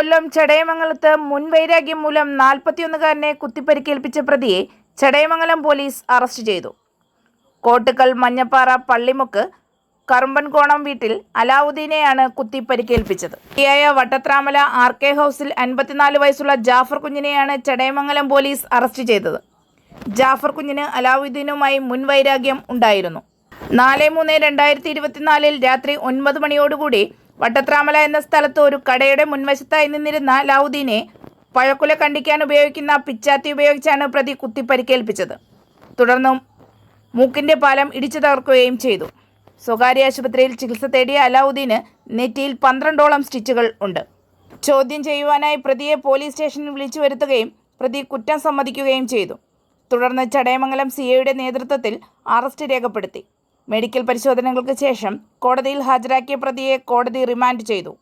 കൊല്ലം ചടയമംഗലത്ത് മുൻവൈരാഗ്യം മൂലം നാൽപ്പത്തിയൊന്നുകാരനെ കുത്തിപ്പരിക്കേൽപ്പിച്ച പ്രതിയെ Chadayamangalam police arrest ചെയ്തു. കോട്ടുക്കൽ മഞ്ഞപ്പാറ പള്ളിമുക്ക് കറുമ്പൻകോണം വീട്ടിൽ അലാവുദ്ദീനെയാണ് കുത്തിപ്പരിക്കേൽപ്പിച്ചത്. ഇയായ വട്ടത്രാമല ആർ കെ ഹൗസിൽ അൻപത്തിനാല് വയസ്സുള്ള ജാഫർ കുഞ്ഞിനെയാണ് ചടയമംഗലം പോലീസ് അറസ്റ്റ് ചെയ്തത്. ജാഫർ കുഞ്ഞിന് അലാവുദ്ദീനുമായി മുൻവൈരാഗ്യം ഉണ്ടായിരുന്നു. നാല് മൂന്ന് രണ്ടായിരത്തി ഇരുപത്തിനാലിൽ രാത്രി ഒൻപത് മണിയോടുകൂടി വട്ടത്രാമല എന്ന സ്ഥലത്ത് ഒരു കടയുടെ മുൻവശത്തായി നിന്നിരുന്ന ലൗദീനെ പഴക്കുല കണ്ടിക്കാൻ ഉപയോഗിക്കുന്ന പിച്ചാത്തി ഉപയോഗിച്ചാണ് പ്രതി കുത്തിപ്പരിക്കേൽപ്പിച്ചത്. തുടർന്നും മൂക്കിന്റെ പാലം ഇടിച്ചു തകർക്കുകയും ചെയ്തു. സ്വകാര്യ ആശുപത്രിയിൽ ചികിത്സ തേടിയ അലാവുദ്ദീന് നെറ്റിയിൽ പന്ത്രണ്ടോളം സ്റ്റിച്ചുകൾ ഉണ്ട്. ചോദ്യം ചെയ്യുവാനായി പ്രതിയെ പോലീസ് സ്റ്റേഷനിൽ വിളിച്ചു വരുത്തുകയും പ്രതി കുറ്റം സമ്മതിക്കുകയും ചെയ്തു. തുടർന്ന് ചടയമംഗലം സി നേതൃത്വത്തിൽ അറസ്റ്റ് രേഖപ്പെടുത്തി. മെഡിക്കൽ പരിശോധനകൾക്ക് ശേഷം കോടതിയിൽ ഹാജരാക്കിയ പ്രതിയെ കോടതി റിമാൻഡ് ചെയ്തു